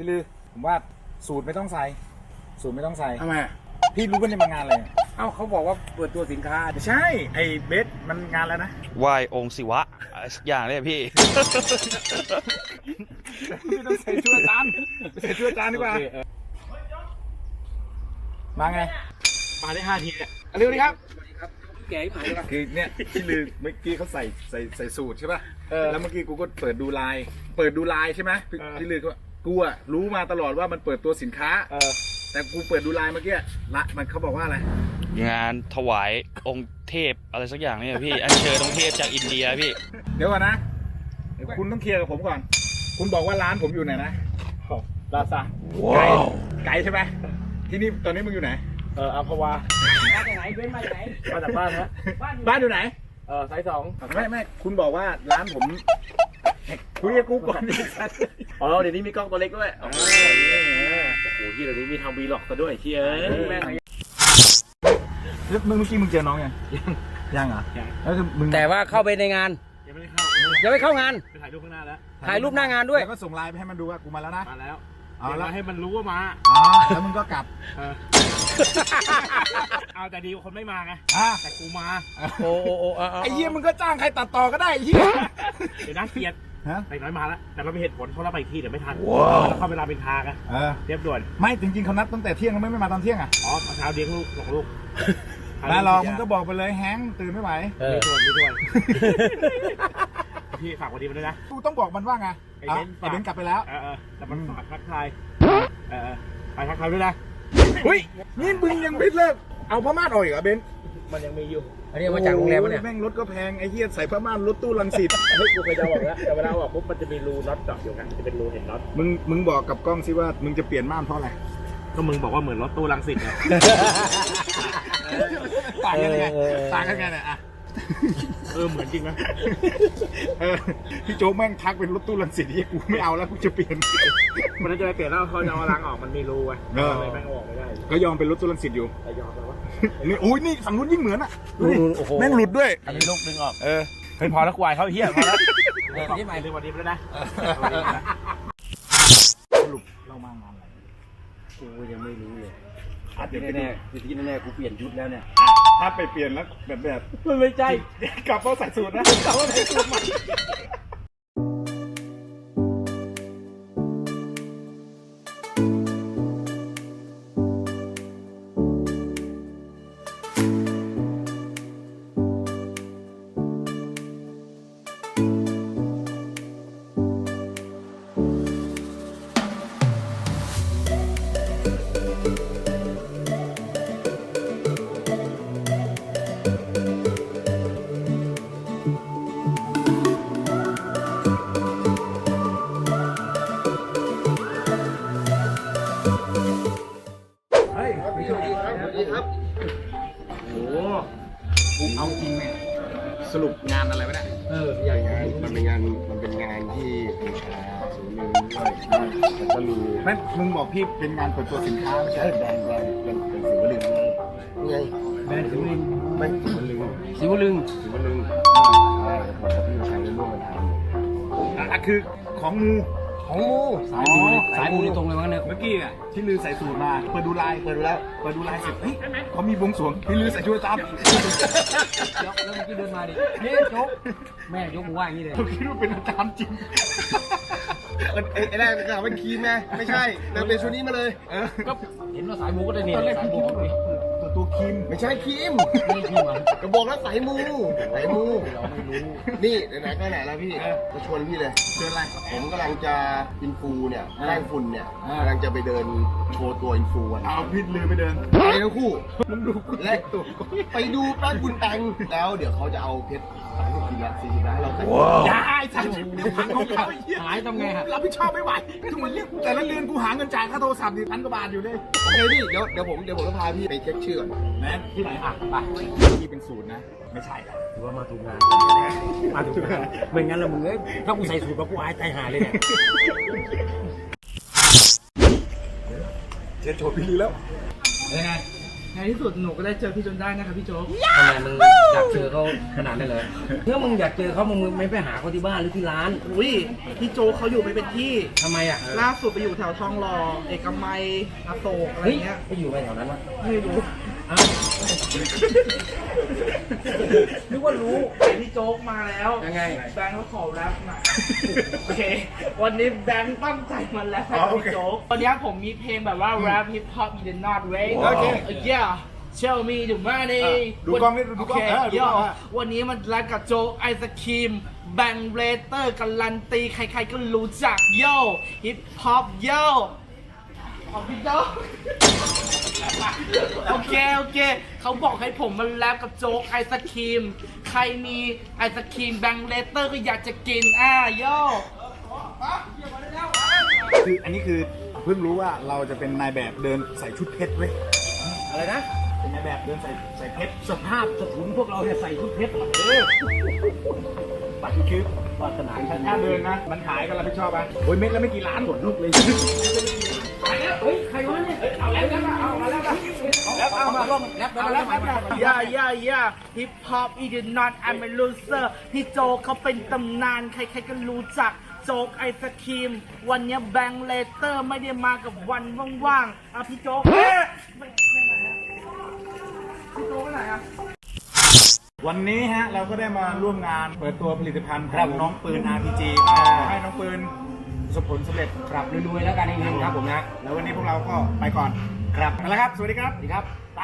พี่ลือผมว่าสูตรไม่ต้องใส่ สูตรไม่ต้องใส่ ทำไมอะพี่รู้ว่าในยมางานอะไรเอ้าเขาบอกว่าเปิดตัวสินค้าไม่ใช่ ไอ้เบสมันงานแล้วนะ ไหว้องค์ศิวะอะไรสักอย่างเลยพี่พี่ต้องใส่ช่วยอาจารย์ไปใส่ช่วยอาจารย์ดีกว่า มาไง มาได้ห้าทีเนี่ยเร็วดีครับ แก่ที่ผ่านเลยปะคือเนี่ยพี่ลือเมื่อกี้เขาใส่ใส่ใส่สูตรใช่ป่ะเออแล้วเมื่อกี้กูก็เปิดดูไลน์เปิดดูไลน์ใช่ไหมพี่เออพี่ลือก็ กูอะรู้มาตลอดว่ามันเปิดตัวสินค้า เออ แต่กูเปิดดูไลน์เมื่อกี้ละมันเขาบอกว่าอะไร งานถวายองค์เทพอะไรสักอย่างเนี่ยพี่ อัญเชิญองค์เทพจากอินเดียพี่ เดี๋ยวก่อนนะเดี๋ยวคุณต้องเคลียร์กับผมก่อน คุณบอกว่าร้านผมอยู่ไหนนะลาซาไกลไกลใช่ไหมที่นี่ตอนนี้มึงอยู่ไหน เอออัมพวา มาจากไหนเบ้นมาจากไหน มาจากบ้านฮะ บ้านอยู่ไหน เออสายสองไม่ไม่คุณบอกว่าร้านผม คุยกับกูก่อนดิอ๋อเดี๋ยวนี้มีกล้องตัวเล็กด้วยโอ้โหโอ้โหที่เดี๋ยวนี้มีทำวีล็อกซะด้วยเชี่ยแม่งแล้วมึงเมื่อกี้มึงเจอน้องยังยังเหรอยังแล้วคือมึงแต่ว่าเข้าไปในงานยังไม่ได้เข้ายังไม่เข้างานไปถ่ายรูปข้างหน้าแล้วถ่ายรูปหน้างานด้วยแล้วก็ส่งไลน์ไปให้มันดูว่ากูมาแล้วนะมาแล้วเอาเดี๋ยวละเราให้มันรู้ว่ามาอ๋อแล้วมึงก็กลับเออเอาแต่ดีกว่าคนไม่มาไงอะแต่กูมาโอ้โอ้โอ้ไอ้เหี้ยมึงก็จ้างใครตัดต่อก็ได้ไอ้เหี้ยเดี๋ยวน่าเกลียด ฮะแต่น้อยมาแล้วแต่เราไม่เหตุผลเพราะเราไปอีกที่เดี๋ยวไม่ทันเราเข้าเวลาเป็นทางอะเออ เรียบด่วนไม่จริงๆเขานัดตั้งแต่เที่ยงแล้วไม่ไม่มาตอนเที่ยงอะอ๋อเช้าเลี้ยงลูกส่งลูกมาลองมึงก็บอกไปเลยแฮงค์ตื่นไม่ไหวเออ มีด่วนมีด่วนพี่ฝากวันดีมาด้วยนะ กูต้องบอกมันว่าไงไอ้อะเบนซ์ไอ้เบนซ์กลับไปแล้ว เออเออแต่มันฝากทักทายเออเออไปทักทายด้วยนะ เฮ้ยนี่มึงยังไม่เลิกเอาพม่านออกอีกเหรอเบนซ์ มันยังมีอยู่ อันนี้มาจากโรงแรมปะเนี่ยโอ้แม่งรถก็แพงไอ้เหี้ยใส่พม่านรถตู้ลังสิต เฮ้ยกูเคยจะบอกแล้วแต่เวลาบอกปุ๊บมันจะมีรูน็อตเจาะอยู่ไงจะเป็นรูเห็นน็อตมึงมึงบอกกับกล้องสิว่ามึงจะเปลี่ยนม่านเพราะอะไร ก็มึงบอกว่าเหมือนรถตู้ลังสิตไง ต่างกันไงเออเออ ต่างกันไงเนี่ยอะ เออเหมือนจริงนะเออพี่โจ๊กแม่งทักเป็นรถตู้ลังสิตที่กูไม่เอาแล้วกูจะเปลี่ยน มันจะไปเปลี่ยนแล้วเขาจะเอารังออกมันมีรูไงเออ เลยแม่งเอาออกไม่ได้ก็ยอมเป็นรถตู้ลังสิตอยู่แต่ยอมแล้ววะนี่โอ้ยนี่ฝั่งนู้นยิ่งเหมือนอะดูดิโอ้โห แม่งหลุดด้วย อันนี้ลูกดึงออกเออ เฮ้ยพอแล้วควายเขาเฮี้ยพอแล้วเออนี่ใหม่เรื่องวันนี้ไปแล้วนะสรุปเรามางานอะไรกูยังไม่รู้เลยอะเดี๋ยวไปดูแน่ๆที่แน่ๆกูเปลี่ยนชุดแล้วเนี่ย ถ้าไปเปลี่ยนแล้วแบบแบบมันไม่ใช่ กลับมาใส่สูตรนะกลับมาใส่สูตรใหม่ สวัสดีครับสวัสดีครับโอ้เอาจริงเนี่ยสรุปงานอะไรวะเนี่ยเออใหญ่งานมันเป็นงานมันเป็นงานที่บูชาศูนย์หนึ่งด้วยมันก็มีแม่มึงบอกพี่เป็นงานเปิดตัวสินค้าไม่ใช่แบรนด์แบรนด์เป็นเป็นสิวลึงไงแบรนด์สิวลิงไม่สิวลึงสิวลึงสิวลึงใช่ผมกับพี่ชายร่วมกันทำอะคือของมู ของมูสายมูสายมูนี่ตรงเลยมั้งเนี่ยเมื่อกี้อะที่ลือใส่สูตรมาเปิดดูไลน์เปิดดูแล้วเปิดดูไลน์เสร็จเฮ้ยเขามีบวงสรวงพี่ลือใส่ชุดจ้าเดี๋ยวแล้วเมื่อกี้เดินมาดินี่โจ๊กแม่ยกมือไหว้อย่างนี้เลยเขาคิดว่าเป็นอาจารย์จริงำมันไอ้ไอ้แรกกะเป็นครีมไงไม่ใช่แต่เป็นชุดนี้มาเลยเออก็เห็นว่าสายมูก็ได้นี่ตอนแรกสายพี่มู คิดว่าตัวตัวครีมไม่ใช่ครีมนี่คือมันก็บอกแล้วสายมูสายมูเราไม่รู้ นี่ไหนๆก็ไหนแล้วพี่มาชวนพี่เลยเจออะไรผมกำลังจะอินฟูเนี่ยแป้งฝุ่นเนี่ยอ่ากำลังจะไปเดินโชว์ตัวอินฟูกันเอาพี่ลือไปเดินไปทั้งคู่มึงดูกูและไปดูแป้งฝุ่นแต่งแล้วเดี๋ยวเขาจะเอาเพชรสามสิบกิโลสี่สิบล้านเราแต่งอย่าไอ้สัตว์พันของเขาไอ้เหี้ยหายทำไงฮะรับผิดชอบไม่ไหวทุกวันนี้แต่ละเดือนกูหาเงินจ่ายค่าโทรศัพท์ดิพันกว่าบาทอยู่เลยโอเคพี่เดี๋ยวเดี๋ยวผมเดี๋ยวผมจะพาพี่ไปเช็คชื่อก่อนแม่ที่ไหนอะไปที่เป็นศูนย์นะ ไม่ใช่ครับถือว่ามาถูกงาน มาถูกงานไม่งั้นละมึงเอ้ยถ้ากูใส่สูตรมากูอายตายหาเลยเนี่ยเชิญโชว์พี่ลือแล้วยังไงในที่สุดหนูก็ได้เจอพี่จนได้นะครับพี่โจ๊กทำไมมึงอยากเจอเขาขนาดนั้นเลยเมื่อมึงอยากเจอเขามึงไม่ไปหาเขาที่บ้านหรือที่ร้านอุ้ยพี่โจ๊กเขาอยู่ไม่เป็นที่ทำไมอะล่าสุดไปอยู่แถวทองหล่อเอกมัยอโศกอะไรเฮ้ยเงี้ยไปอยู่ไปแถวนั้นวะไม่รู้อ้าว นึกว่ารู้แต่พี่โจ๊กมาแล้วยังไง แบงค์ก็ขอแรปหน่อยโอเค วันนี้แบงค์ตั้งใจมาแรปให้พี่โจ๊กวันนี้ผมมีเพลงแบบว่าแรปฮิปฮอป in the north way โอเค yeah Tell me the money ดูกล้องนี่ดูกล้องโเคเออดูกล้องอะวันนี้มันแรปกับโจ๊กไอศครีม แบงค์เรเตอร์การันตี ใครๆก็รู้จักโย่ฮิปฮอปโย่ของพี่โจ๊ก โอเค โอเค เขาบอกให้ผมมาแลบกับโจ๊กไอศครีม ใครมีไอศครีมแบงเลเตอร์ก็อยากจะกิน อะโย่คืออันนี้คือเพิ่งรู้ว่าเราจะเป็นนายแบบเดินใส่ชุดเพชรเว้ยอะไรนะ เป็นนายแบบเดินใส่ใส่เพชรสภาพสถุนพวกเราเนี่ยใส่ชุดเพชรเออปัดคือปรารถนาถ้าเดินนะ มันขายกันรับผิดชอบป่ะโอ้ยเม็ดแล้วไม่กี่ล้านหมดลูกเลย เฮ้ยใครวะเนี่ยเอาแล้วนะเอามาแล้วนะแล้วเอามาลองแรปแล้วแล้วมาย่าย่าย่าฮิปฮอปอีดนอต I'm a loser พี่โจ๊กเขาเป็นตำนาน ใครๆก็รู้จัก โจ๊กไอศครีม วันนี้แบงเลเตอร์ไม่ได้มากับวันว่างๆอะพี่โจ๊กเอ๊ะไม่ไม่ไหนอะพี่โจ๊กไปไหนอะวันนี้ฮะเราก็ได้มาร่วมงานเปิดตัวผลิตภัณฑ์ของน้องปืน RPG ขอให้น้องปืน ประสบผลสำเร็จครับรวยๆแล้วกันเองๆครับผมนะ แล้ววันนี้พวกเราก็ไปก่อนครับ ไปแล้วครับ สวัสดีครับ สวัสดีครับ ไป